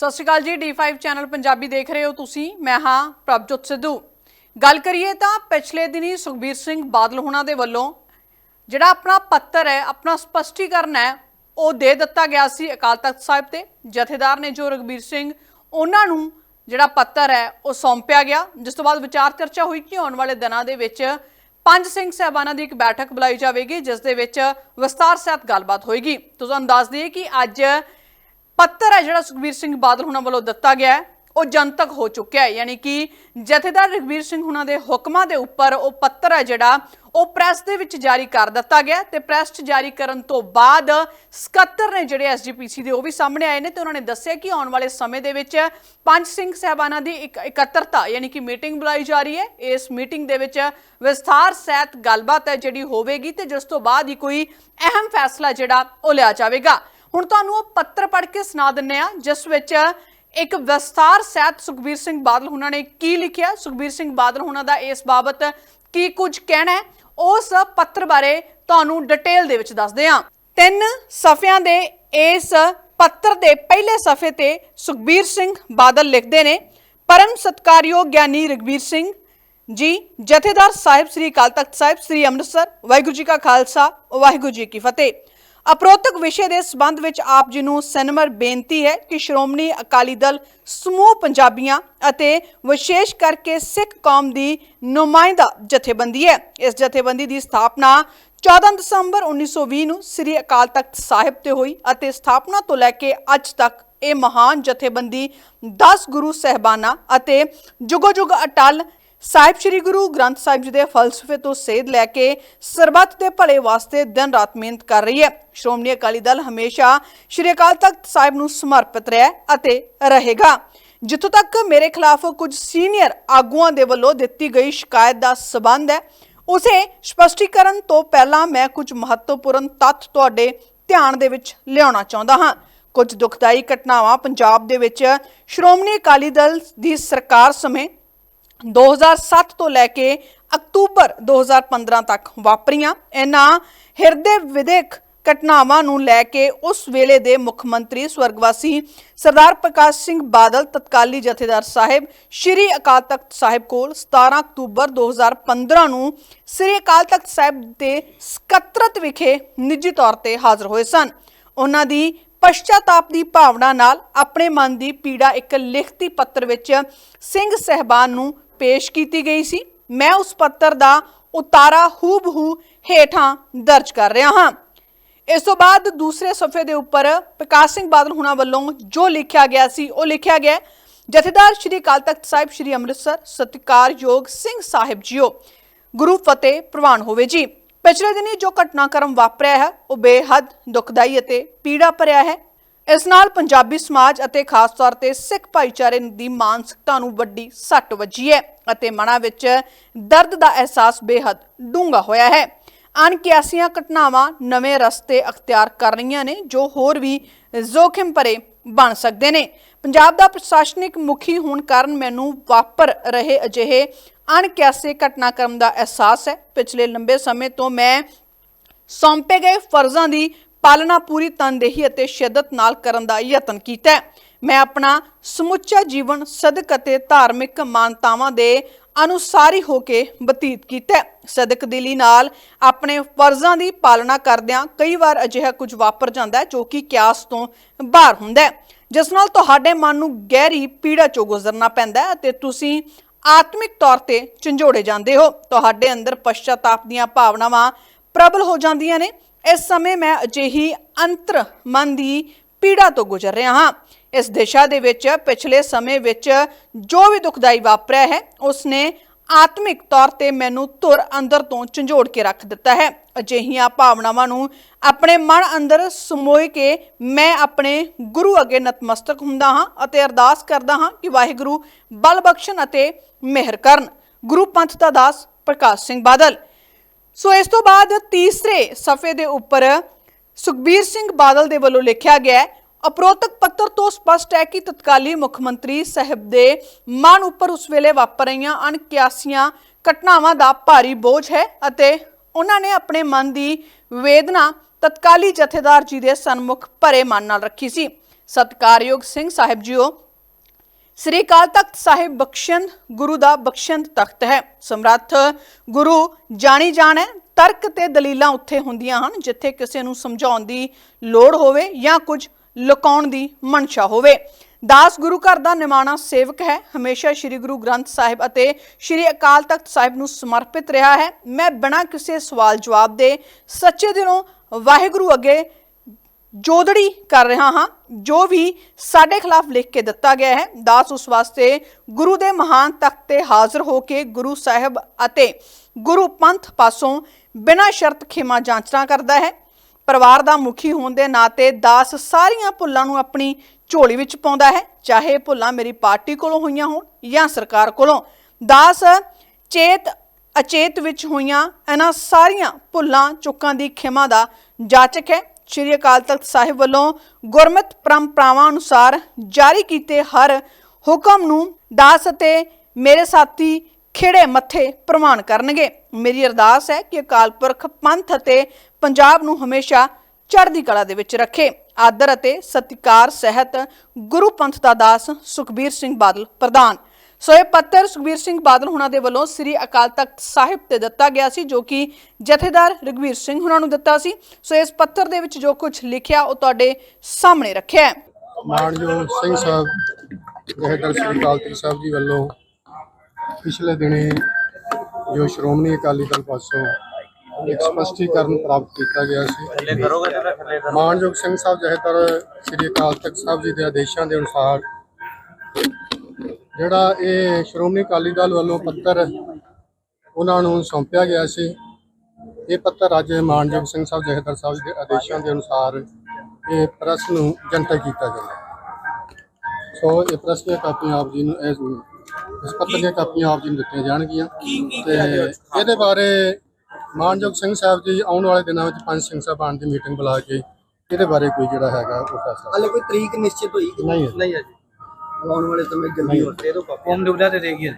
ਸਤਿ ਸ਼੍ਰੀ ਅਕਾਲ ਜੀ D5 channel Punjabi ਦੇਖ ਰਹੇ ਹੋ ਤੁਸੀਂ, ਮੈਂ ਹਾਂ ਪ੍ਰਭਜੋਤ ਸਿੱਧੂ। ਗੱਲ ਕਰੀਏ ਤਾਂ ਪਿਛਲੇ ਦਿਨੀ ਸੁਖਬੀਰ ਸਿੰਘ ਬਾਦਲ ਹੁਣਾਂ ਦੇ ਵੱਲੋਂ ਜਿਹੜਾ ਆਪਣਾ ਪੱਤਰ ਹੈ, ਆਪਣਾ ਸਪਸ਼ਟੀਕਰਨ ਹੈ, ਉਹ ਦੇ ਦਿੱਤਾ ਗਿਆ ਸੀ ਅਕਾਲ ਤਖਤ ਸਾਹਿਬ ਤੇ। ਜਥੇਦਾਰ ਨੇ ਜੋ ਰਗਬੀਰ ਸਿੰਘ, ਉਹਨਾਂ ਨੂੰ ਜਿਹੜਾ ਪੱਤਰ ਹੈ, ਉਹ ਸੌਂਪਿਆ ਗਿਆ, ਜਿਸ ਤੋਂ ਬਾਅਦ ਵਿਚਾਰ ਚਰਚਾ ਹੋਈ ਕਿ ਆਉਣ ਵਾਲੇ ਦਿਨਾਂ ਦੇ ਵਿੱਚ ਪੰਜ ਸਿੰਘ ਸਹਿਬਾਨਾਂ ਦੀ ਇੱਕ ਬੈਠਕ ਬੁਲਾਈ ਜਾਵੇਗੀ, ਜਿਸ ਦੇ ਵਿੱਚ ਵਿਸਤਾਰ ਸਹਿਤ ਗੱਲਬਾਤ ਹੋਏਗੀ। ਤੁਹਾਨੂੰ ਦੱਸ ਦਈਏ ਕਿ ਅੱਜ ਹੈ ਜਿਹੜਾ ਸੁਖਬੀਰ ਸਿੰਘ ਬਾਦਲ ਹੁਣਾਂ ਵੱਲੋਂ ਦਿੱਤਾ ਗਿਆ ਹੈ, ਉਹ ਜਨਤਕ ਹੋ ਚੁੱਕਿਆ ਹੈ, ਯਾਨੀ ਕਿ ਜਥੇਦਾਰ ਰਘਬੀਰ ਸਿੰਘ ਹੁਣਾਂ ਦੇ ਹੁਕਮਾਂ ਦੇ ਉੱਪਰ ਉਹ ਪੱਤਰ ਹੈ ਜਿਹੜਾ, ਉਹ ਪ੍ਰੈਸ ਦੇ ਵਿੱਚ ਜਾਰੀ ਕਰ ਦਿੱਤਾ ਗਿਆ ਤੇ ਪ੍ਰੈਸ 'ਚ ਜਾਰੀ ਕਰਨ ਤੋਂ ਬਾਅਦ ਸਕੱਤਰ ਨੇ ਜਿਹੜੇ ਐਸਜੀਪੀਸੀ ਦੇ ਉਹ ਵੀ ਸਾਹਮਣੇ ਆਏ ਨੇ ਤੇ ਉਹਨਾਂ ਨੇ ਦੱਸਿਆ ਕਿ ਆਉਣ ਵਾਲੇ ਸਮੇਂ ਦੇ ਵਿੱਚ ਪੰਜ ਸਿੰਘ ਸਹਿਬਾਨਾਂ ਦੀ ਇੱਕ ਇਕੱਤਰਤਾ, ਯਾਨੀ ਕਿ ਮੀਟਿੰਗ ਬੁਲਾਈ ਜਾ ਰਹੀ ਹੈ। ਇਸ ਮੀਟਿੰਗ ਦੇ ਵਿੱਚ ਵਿਸਥਾਰ ਸਹਿਤ ਗੱਲਬਾਤ ਹੈ ਜਿਹੜੀ ਹੋਵੇਗੀ ਤੇ ਜਿਸ ਤੋਂ ਬਾਅਦ ਹੀ ਕੋਈ ਅਹਿਮ ਫੈਸਲਾ ਜਿਹੜਾ ਉਹ ਲਿਆ ਜਾਵੇਗਾ। ਹੁਣ ਤੁਹਾਨੂੰ ਉਹ ਪੱਤਰ ਪੜ੍ਹ ਕੇ ਸੁਣਾ ਦਿੰਨੇ ਆ ਜਿਸ ਵਿੱਚ ਇੱਕ ਵਿਸਥਾਰ ਸਹਿਤ ਸੁਖਬੀਰ ਸਿੰਘ ਬਾਦਲ ਉਹਨਾਂ ਨੇ ਕੀ ਲਿਖਿਆ? ਸੁਖਬੀਰ ਸਿੰਘ ਬਾਦਲ ਉਹਨਾਂ ਦਾ ਇਸ ਬਾਬਤ ਕੀ ਕੁਝ ਕਹਿਣਾ ਹੈ? ਉਸ ਪੱਤਰ ਬਾਰੇ ਤੁਹਾਨੂੰ ਡਿਟੇਲ ਦੇ ਵਿੱਚ ਦੱਸਦੇ ਹਾਂ। ਤਿੰਨ ਸਫ਼ਿਆਂ ਦੇ ਇਸ ਪੱਤਰ ਦੇ ਪਹਿਲੇ ਸਫ਼ੇ ਤੇ ਸੁਖਬੀਰ ਸਿੰਘ ਬਾਦਲ ਲਿਖਦੇ ਨੇ, ਪਰਮ ਸਤਕਾਰਯੋਗ ਗਿਆਨੀ ਰਗਬੀਰ ਸਿੰਘ ਜੀ, ਜਥੇਦਾਰ ਸਾਹਿਬ ਸ੍ਰੀ ਅਕਾਲ ਤਖਤ ਸਾਹਿਬ, ਸ੍ਰੀ ਅੰਮ੍ਰਿਤਸਰ, ਵਾਹਿਗੁਰੂ ਜੀ ਕਾ ਖਾਲਸਾ, ਵਾਹਿਗੁਰੂ ਜੀ ਕੀ ਫਤਿਹ। ਅਪਰੋਤਕ ਵਿਸ਼ੇ ਦੇ ਸਬੰਧ ਵਿੱਚ ਆਪ ਜੀ ਨੂੰ ਸਨਮਰ ਬੇਨਤੀ ਹੈ ਕਿ ਸ਼੍ਰੋਮਣੀ ਅਕਾਲੀ ਦਲ ਸਮੂਹ ਪੰਜਾਬੀਆਂ ਅਤੇ ਵਿਸ਼ੇਸ਼ ਕਰਕੇ ਸਿੱਖ ਕੌਮ ਦੀ ਨੁਮਾਇੰਦਾ ਜਥੇਬੰਦੀ ਹੈ। ਇਸ ਜਥੇਬੰਦੀ ਦੀ ਸਥਾਪਨਾ 14 ਦਸੰਬਰ 1920 ਨੂੰ ਸ੍ਰੀ ਅਕਾਲ ਤਖਤ ਸਾਹਿਬ ਤੇ ਹੋਈ ਅਤੇ ਸਥਾਪਨਾ ਤੋਂ ਲੈ ਕੇ ਅੱਜ ਤੱਕ ਇਹ ਮਹਾਨ ਜਥੇਬੰਦੀ 10 ਗੁਰੂ ਸਹਿਬਾਨਾਂ ਅਤੇ ਜੁਗੋ ਜੁਗ ਅਟਲ ਸਾਹਿਬ ਸ੍ਰੀ ਗੁਰੂ ਗ੍ਰੰਥ ਸਾਹਿਬ ਜੀ ਦੇ ਫਲਸਫੇ ਤੋਂ ਸੇਧ ਲੈ ਕੇ ਸਰਬੱਤ ਦੇ ਭਲੇ ਵਾਸਤੇ ਦਿਨ ਰਾਤ ਮਿਹਨਤ ਕਰ ਰਹੀ ਹੈ। ਸ਼੍ਰੋਮਣੀ ਅਕਾਲੀ ਦਲ ਹਮੇਸ਼ਾ ਸ੍ਰੀ ਅਕਾਲ ਤਖਤ ਸਾਹਿਬ ਨੂੰ ਸਮਰਪਿਤ ਰਿਹਾ ਅਤੇ ਰਹੇਗਾ। ਜਿੱਥੋਂ ਤੱਕ ਮੇਰੇ ਖਿਲਾਫ ਕੁਝ ਸੀਨੀਅਰ ਆਗੂਆਂ ਦੇ ਵੱਲੋਂ ਦਿੱਤੀ ਗਈ ਸ਼ਿਕਾਇਤ ਦਾ ਸਬੰਧ ਹੈ, ਉਸੇ ਸਪਸ਼ਟੀਕਰਨ ਤੋਂ ਪਹਿਲਾਂ ਮੈਂ ਕੁਝ ਮਹੱਤਵਪੂਰਨ ਤੱਥ ਤੁਹਾਡੇ ਧਿਆਨ ਦੇ ਵਿੱਚ ਲਿਆਉਣਾ ਚਾਹੁੰਦਾ ਹਾਂ। ਕੁਝ ਦੁਖਦਾਈ ਘਟਨਾਵਾਂ ਪੰਜਾਬ ਦੇ ਵਿੱਚ ਸ਼੍ਰੋਮਣੀ ਅਕਾਲੀ ਦਲ ਦੀ ਸਰਕਾਰ ਸਮੇਂ 2007 ਤੋਂ ਲੈ ਕੇ ਅਕਤੂਬਰ 2015 ਤੱਕ ਵਾਪਰੀਆਂ। ਇਹਨਾਂ ਹਿਰਦੇ ਵਿਦੇਕ ਘਟਨਾਵਾਂ ਨੂੰ ਲੈ ਕੇ ਉਸ ਵੇਲੇ ਦੇ ਮੁੱਖ ਮੰਤਰੀ ਸਵਰਗਵਾਸੀ ਸਰਦਾਰ ਪ੍ਰਕਾਸ਼ ਸਿੰਘ ਬਾਦਲ, ਤਤਕਾਲੀ ਜਥੇਦਾਰ ਸਾਹਿਬ ਸ਼੍ਰੀ ਅਕਾਲ ਤਖਤ ਸਾਹਿਬ ਕੋਲ 17 ਅਕਤੂਬਰ 2015 ਨੂੰ ਸ਼੍ਰੀ ਅਕਾਲ ਤਖਤ ਸਾਹਿਬ ਦੇ ਸਕੱਤਰਤ ਵਿਖੇ ਨਿੱਜੀ ਤੌਰ ਤੇ ਹਾਜ਼ਰ ਹੋਏ ਸਨ। ਉਹਨਾਂ ਦੀ ਪਛਤਾਤਾਪ ਦੀ ਭਾਵਨਾ ਨਾਲ ਆਪਣੇ ਮਨ ਦੀ ਪੀੜਾ ਇੱਕ ਲਿਖਤੀ ਪੱਤਰ ਵਿੱਚ ਸਿੰਘ ਸਹਿਬਾਨ ਨੂੰ ਪੇਸ਼ ਕੀਤੀ ਗਈ ਸੀ, ਮੈਂ ਉਸ ਪੱਤਰ ਦਾ ਉਤਾਰਾ ਹੂਬਹੂ ਹੇਠਾਂ ਦਰਜ ਕਰ ਰਿਹਾ ਹਾਂ। ਇਸ ਤੋਂ ਬਾਅਦ ਦੂਸਰੇ ਸਫੇ ਦੇ ਉੱਪਰ ਪ੍ਰਕਾਸ਼ ਸਿੰਘ ਬਾਦਲ ਹੁਣਾਂ ਵੱਲੋਂ ਜੋ ਲਿਖਿਆ ਗਿਆ ਸੀ, ਉਹ ਲਿਖਿਆ ਗਿਆ ਜਥੇਦਾਰ ਸ਼੍ਰੀ ਅਕਾਲ ਤਖਤ ਸਾਹਿਬ, ਸ਼੍ਰੀ ਅੰਮ੍ਰਿਤਸਰ, ਸਤਿਕਾਰਯੋਗ ਸਿੰਘ ਸਾਹਿਬ ਜੀਓ। ਗੁਰੂ ਫਤਿਹ ਪ੍ਰਵਾਨ ਹੋਵੇ ਜੀ। ਪਿਛਲੇ ਦਿਨੀ ਜੋ ਘਟਨਾਕ੍ਰਮ ਵਾਪਰਿਆ ਹੈ, ਉਹ ਬੇਹੱਦ ਦੁਖਦਾਈ ਅਤੇ ਪੀੜਾ ਭਰਿਆ ਹੈ। ਇਸ ਨਾਲ ਪੰਜਾਬੀ ਸਮਾਜ ਅਤੇ ਖਾਸ ਤੌਰ ਤੇ ਸਿੱਖ ਭਾਈਚਾਰੇ ਦੀ ਮਾਨਸਿਕਤਾ ਨੂੰ ਵੱਡੀ ਸੱਟ ਵੱਜੀ ਹੈ ਅਤੇ ਮਨਾਂ ਵਿੱਚ ਦਰਦ ਦਾ ਅਹਿਸਾਸ ਬੇਹੱਦ ਡੂੰਘਾ ਹੋਇਆ ਹੈ। ਅਣਕਿਆਸੀਆਂ ਘਟਨਾਵਾਂ ਨਵੇਂ ਰਸਤੇ ਅਖਤਿਆਰ ਕਰ ਰਹੀਆਂ ਨੇ, ਜੋ ਹੋਰ ਵੀ ਜ਼ੋਖਿਮ ਭਰੇ ਬਣ ਸਕਦੇ ਨੇ। ਪੰਜਾਬ ਦਾ ਪ੍ਰਸ਼ਾਸਨਿਕ ਮੁਖੀ ਹੋਣ ਕਾਰਨ ਮੈਨੂੰ ਵਾਪਰ ਰਹੇ ਅਜਿਹੇ ਅਣਕਿਆਸੇ ਘਟਨਾਕ੍ਰਮ ਦਾ ਅਹਿਸਾਸ ਹੈ। ਪਿਛਲੇ ਲੰਬੇ ਸਮੇਂ ਤੋਂ ਮੈਂ ਸੌਂਪੇ ਗਏ ਫਰਜ਼ਾਂ ਦੀ ਪਾਲਣਾ ਪੂਰੀ ਤਨਦੇਹੀ ਅਤੇ ਸ਼ਿੱਦਤ ਨਾਲ ਕਰਨ ਦਾ ਯਤਨ ਕੀਤਾ ਹੈ। ਮੈਂ ਆਪਣਾ ਸਮੁੱਚਾ ਜੀਵਨ, ਸਦਕ ਅਤੇ ਧਾਰਮਿਕ ਮਾਨਤਾਵਾਂ ਦੇ ਅਨੁਸਾਰੀ ਹੋ ਕੇ ਬਤੀਤ ਕੀਤਾ ਹੈ। ਸਦਕ ਦਿਲੀ ਨਾਲ ਆਪਣੇ ਫਰਜ਼ਾਂ ਦੀ ਪਾਲਣਾ ਕਰਦਿਆਂ ਕਈ ਵਾਰ ਅਜਿਹਾ ਕੁਝ ਵਾਪਰ ਜਾਂਦਾ ਹੈ ਜੋ ਕਿ ਕਿਆਸ ਤੋਂ ਬਾਹਰ ਹੁੰਦਾ ਹੈ। ਜਿਸ ਨਾਲ ਤੁਹਾਡੇ ਮਨ ਨੂੰ ਗਹਿਰੀ ਪੀੜਾ ਚੋਂ ਗੁਜ਼ਰਨਾ ਪੈਂਦਾ ਹੈ ਅਤੇ ਤੁਸੀਂ ਆਤਮਿਕ ਤੌਰ ਤੇ ਝੰਜੋੜੇ ਜਾਂਦੇ ਹੋ। ਤੁਹਾਡੇ ਅੰਦਰ ਪਛਤਾਤਾਪ ਦੀਆਂ ਭਾਵਨਾਵਾਂ ਪ੍ਰਬਲ ਹੋ ਜਾਂਦੀਆਂ ਨੇ। ਇਸ ਸਮੇਂ ਮੈਂ ਅਜਿਹੀ ਅੰਤਰ ਮਨ ਦੀ ਪੀੜਾ ਤੋਂ ਗੁਜ਼ਰ ਰਿਹਾ ਹਾਂ। ਇਸ ਦਿਸ਼ਾ ਦੇ ਵਿੱਚ ਪਿਛਲੇ ਸਮੇਂ ਵਿੱਚ ਜੋ ਵੀ ਦੁਖਦਾਈ ਵਾਪਰਿਆ ਹੈ ਉਸ ਨੇ ਆਤਮਿਕ ਤੌਰ ਤੇ ਮੈਨੂੰ ਧੁਰ ਅੰਦਰ ਤੋਂ ਝੰਜੋੜ ਕੇ ਰੱਖ ਦਿੱਤਾ ਹੈ। ਅਜਿਹੀਆਂ ਭਾਵਨਾਵਾਂ ਨੂੰ ਆਪਣੇ ਮਨ ਅੰਦਰ ਸਮੋਏ ਕੇ ਮੈਂ ਆਪਣੇ ਗੁਰੂ ਅੱਗੇ ਨਤਮਸਤਕ ਹੁੰਦਾ ਹਾਂ ਅਤੇ ਅਰਦਾਸ ਕਰਦਾ ਹਾਂ ਕਿ ਵਾਹਿਗੁਰੂ ਬਲ ਬਖਸ਼ਣ ਅਤੇ ਮਿਹਰ ਕਰਨ। ਗੁਰੂ ਪੰਥ ਦਾ ਦਾਸ ਪ੍ਰਕਾਸ਼ ਸਿੰਘ ਬਾਦਲ ਸੋ ਇਸ ਤੋਂ ਬਾਅਦ ਤੀਸਰੇ ਸਫੇ ਦੇ ਉੱਪਰ ਸੁਖਬੀਰ ਸਿੰਘ ਬਾਦਲ ਦੇ ਵੱਲੋਂ ਲਿਖਿਆ ਗਿਆ ਅਪਰੋਤਕ ਪੱਤਰ ਤੋਂ ਸਪਸ਼ਟ ਹੈ ਕਿ ਤਤਕਾਲੀ ਮੁੱਖ ਮੰਤਰੀ ਸਾਹਿਬ ਦੇ ਮਨ ਉੱਪਰ ਉਸ ਵੇਲੇ ਵਾਪਰ ਰਹੀਆਂ ਅਣਕਿਆਸੀਆਂ ਘਟਨਾਵਾਂ ਦਾ ਭਾਰੀ ਬੋਝ ਹੈ ਅਤੇ ਉਹਨਾਂ ਨੇ ਆਪਣੇ ਮਨ ਦੀ ਵੇਦਨਾ ਤਤਕਾਲੀ ਜਥੇਦਾਰ ਜੀ ਦੇ ਸਨਮੁਖ ਭਰੇ ਮਨ ਨਾਲ ਰੱਖੀ ਸੀ। ਸਤਕਾਰਯੋਗ ਸਿੰਘ ਸਾਹਿਬ ਜੀਓ ਸ੍ਰੀ ਅਕਾਲ ਤਖਤ ਸਾਹਿਬ ਬਖਸ਼ੰਦ, ਗੁਰੂ ਦਾ ਬਖਸ਼ੰਦ ਤਖਤ ਹੈ। ਸਮਰੱਥ ਗੁਰੂ ਜਾਣੀ ਜਾਣ ਹੈ, ਤਰਕ ਤੇ ਦਲੀਲਾਂ ਉੱਥੇ ਹੁੰਦੀਆਂ ਹਨ, ਜਿੱਥੇ ਕਿਸੇ ਨੂੰ ਸਮਝਾਉਣ ਦੀ ਲੋੜ ਹੋਵੇ ਜਾਂ ਕੁਝ ਲੁਕਾਉਣ ਦੀ ਮਨਸ਼ਾ ਹੋਵੇ। ਦਾਸ ਗੁਰੂ ਘਰ ਦਾ ਨਿਮਾਣਾ ਸੇਵਕ ਹੈ। ਹਮੇਸ਼ਾ ਸ੍ਰੀ ਗੁਰੂ ਗ੍ਰੰਥ ਸਾਹਿਬ ਅਤੇ ਸ੍ਰੀ ਅਕਾਲ ਤਖਤ ਸਾਹਿਬ ਨੂੰ ਸਮਰਪਿਤ ਰਿਹਾ ਹੈ। ਮੈਂ ਬਿਨਾਂ ਕਿਸੇ ਸਵਾਲ ਜਵਾਬ ਦੇ ਸੱਚੇ ਦਿਲੋਂ ਵਾਹਿਗੁਰੂ ਅੱਗੇ ਜੋਦੜੀ ਕਰ ਰਿਹਾ ਹਾਂ, ਜੋ ਵੀ ਸਾਡੇ ਖਿਲਾਫ ਲਿਖ ਕੇ ਦਿੱਤਾ ਗਿਆ ਹੈ, ਦਾਸ ਉਸ ਵਾਸਤੇ ਗੁਰੂ ਦੇ ਮਹਾਨ ਤਖਤ ਤੇ ਹਾਜ਼ਰ ਹੋ ਕੇ ਗੁਰੂ ਸਾਹਿਬ ਅਤੇ ਗੁਰੂ ਪੰਥ ਪਾਸੋਂ ਬਿਨਾਂ ਸ਼ਰਤ ਖਿਮਾ ਜਾਂਚਣਾ ਕਰਦਾ ਹੈ। ਪਰਿਵਾਰ ਦਾ ਮੁਖੀ ਹੋਣ ਦੇ ਨਾਤੇ ਦਾਸ ਸਾਰੀਆਂ ਭੁੱਲਾਂ ਨੂੰ ਆਪਣੀ ਝੋਲੀ ਵਿੱਚ ਪਾਉਂਦਾ ਹੈ, ਚਾਹੇ ਭੁੱਲਾਂ ਮੇਰੀ ਪਾਰਟੀ ਕੋਲੋਂ ਹੋਈਆਂ ਹੋਣ ਜਾਂ ਸਰਕਾਰ ਕੋਲੋਂ। ਦਾਸ ਚੇਤ, ਅਚੇਤ ਵਿੱਚ ਹੋਈਆਂ ਇਹਨਾਂ ਸਾਰੀਆਂ ਭੁੱਲਾਂ, ਚੁੱਕਾਂ ਦੀ ਖਿਮਾ ਦਾ ਜਾਚਕ ਹੈ। ਸ਼੍ਰੀ ਅਕਾਲ ਤਖਤ ਸਾਹਿਬ ਵੱਲੋਂ ਗੁਰਮਤਿ ਪਰੰਪਰਾਵਾਂ ਅਨੁਸਾਰ ਜਾਰੀ ਕੀਤੇ ਹਰ ਹੁਕਮ ਨੂੰ ਦਾਸ ਅਤੇ ਮੇਰੇ ਸਾਥੀ ਖਿਹੜੇ ਮੱਥੇ ਪ੍ਰਮਾਣ ਕਰਨਗੇ। ਮੇਰੀ ਅਰਦਾਸ ਹੈ ਕਿ ਅਕਾਲ ਪੁਰਖ ਪੰਥ ਅਤੇ ਪੰਜਾਬ ਨੂੰ ਹਮੇਸ਼ਾ ਚੜ੍ਹਦੀ ਕਲਾ ਦੇ ਵਿੱਚ ਰੱਖੇ। ਆਦਰ ਅਤੇ ਸਤਿਕਾਰ ਸਹਿਤ ਗੁਰੂ ਪੰਥ ਦਾ ਦਾਸ ਸੁਖਬੀਰ ਸਿੰਘ ਬਾਦਲ ਪ੍ਰਧਾਨ। ਸੋ ਇਹ ਪੱਤਰ ਸੁਖਬੀਰ ਸਿੰਘ ਬਾਦਲ ਹੁਣਾਂ ਦੇ ਵੱਲੋਂ ਸ੍ਰੀ ਅਕਾਲ ਤਖਤ ਸਾਹਿਬ ਤੇ ਦਿੱਤਾ ਗਿਆ ਸੀ, ਜੋ ਕਿ ਜਥੇਦਾਰ ਰਗਵੀਰ ਸਿੰਘ ਹੁਣਾਂ ਨੂੰ ਦਿੱਤਾ ਸੀ। ਸੋ ਇਸ ਪੱਤਰ ਦੇ ਵਿੱਚ ਜੋ ਕੁਝ ਲਿਖਿਆ, ਉਹ ਤੁਹਾਡੇ ਸਾਹਮਣੇ ਰੱਖਿਆ ਹੈ। ਮਾਨਯੋਗ ਸਿੰਘ ਸਾਹਿਬ ਜਹੇਦਾਰ ਸ੍ਰੀ ਅਕਾਲ ਤਖਤ ਸਾਹਿਬ ਜੀ ਵੱਲੋਂ ਪਿਛਲੇ ਦਿਨੀ ਜੋ ਸ਼੍ਰੋਮਣੀ ਅਕਾਲੀ ਦਲ ਪਾਸੋਂ ਇੱਕ ਸਪਸ਼ਟੀਕਰਨ ਪ੍ਰਾਪਤ ਕੀਤਾ ਗਿਆ ਸੀ। ਮਾਨਯੋਗ ਸਿੰਘ ਸਾਹਿਬ ਜਹੇਦਾਰ ਸ੍ਰੀ ਅਕਾਲ ਤਖਤ ਸਾਹਿਬ ਜੀ ਦੇ ਆਦੇਸ਼ਾਂ ਦੇ ਅਨੁਸਾਰ ਜਿਹੜਾ ਇਹ ਸ਼੍ਰੋਮਣੀ ਅਕਾਲੀ ਦਲ ਵੱਲੋਂ ਪੱਤਰ ਉਹਨਾਂ ਨੂੰ ਸੌਂਪਿਆ ਗਿਆ ਸੀ ਇਹ ਪੱਤਰ ਅੱਜ ਮਾਨਯੋਗ ਸਿੰਘ ਸਾਹਿਬ ਜਹੇਦਾਰ ਸਾਹਿਬ ਦੇ ਆਦੇਸ਼ਾਂ ਦੇ ਅਨੁਸਾਰ ਇਹ ਪ੍ਰੈਸ ਨੂੰ ਜਨਤਕ ਕੀਤਾ ਜਾਂਦਾ ਸੋ ਇਹ ਪ੍ਰੈਸ ਦੀਆਂ ਕਾਪੀਆਂ ਆਪ ਜੀ ਨੂੰ ਇਸ ਇਸ ਪੱਤਰ ਦੀਆਂ ਕਾਪੀਆਂ ਆਪ ਜੀ ਨੂੰ ਦਿੱਤੀਆਂ ਜਾਣਗੀਆਂ ਤੇ ਇਹਦੇ ਬਾਰੇ ਮਾਨਯੋਗ ਸਿੰਘ ਸਾਹਿਬ ਜੀ ਆਉਣ ਵਾਲੇ ਦਿਨਾਂ ਵਿੱਚ ਪੰਜ ਸਿੰਘ ਸਾਹਿਬਾਨ ਦੀ ਮੀਟਿੰਗ ਬੁਲਾ ਕੇ ਇਹਦੇ ਬਾਰੇ ਕੋਈ ਜਿਹੜਾ ਹੈਗਾ ਉਹ ਫੈਸਲਾ ਹਾਲੇ ਕੋਈ ਤਰੀਕ ਨਿਸ਼ਚਿਤ ਹੋਈ ਨਹੀਂ। ਨਹੀਂ? ਹੈ ਜੀ ਆਉਣ ਵਾਲੇ ਸਮੇਂ ਜਲਦੀ ਹੋ ਦੇ ਦੋ ਕਾਪੀ ਹੋਮ ਡੁਬਲਾ ਤੇ ਦੇਗੀ ਆ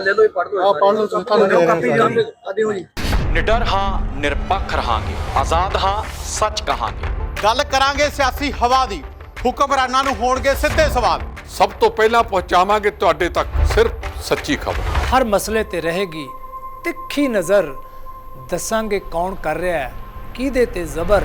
ਲੈ ਲਓ ਇਹ ਪੜ੍ਹ ਲਓ ਆਹ ਪੜ੍ਹ ਲਓ ਤੁਸੀਂ, ਤੁਹਾਨੂੰ ਦੇ ਕਾਪੀ। ਜਾਣ ਆ ਦਿਓ ਜੀ। ਨਿਡਰ ਹਾਂ ਨਿਰਪੱਖ ਰਹਾਂਗੇ। ਆਜ਼ਾਦ ਹਾਂ ਸੱਚ ਕਹਾਂਗੇ। ਗੱਲ ਕਰਾਂਗੇ ਸਿਆਸੀ ਹਵਾ ਦੀ। ਹੁਕਮਰਾਨਾਂ ਨੂੰ ਹੋਣਗੇ ਸਿੱਧੇ ਸਵਾਲ। ਸਭ ਤੋਂ ਪਹਿਲਾਂ ਪਹੁੰਚਾਵਾਂਗੇ ਤੁਹਾਡੇ ਤੱਕ ਸਿਰਫ ਸੱਚੀ ਖਬਰ। ਹਰ ਮਸਲੇ ਤੇ ਰਹੇਗੀ ਤਿੱਖੀ ਨਜ਼ਰ। ਦੱਸਾਂਗੇ ਕੌਣ ਕਰ ਰਿਹਾ ਹੈ ਕਿਹਦੇ ਤੇ ਜ਼ਬਰ।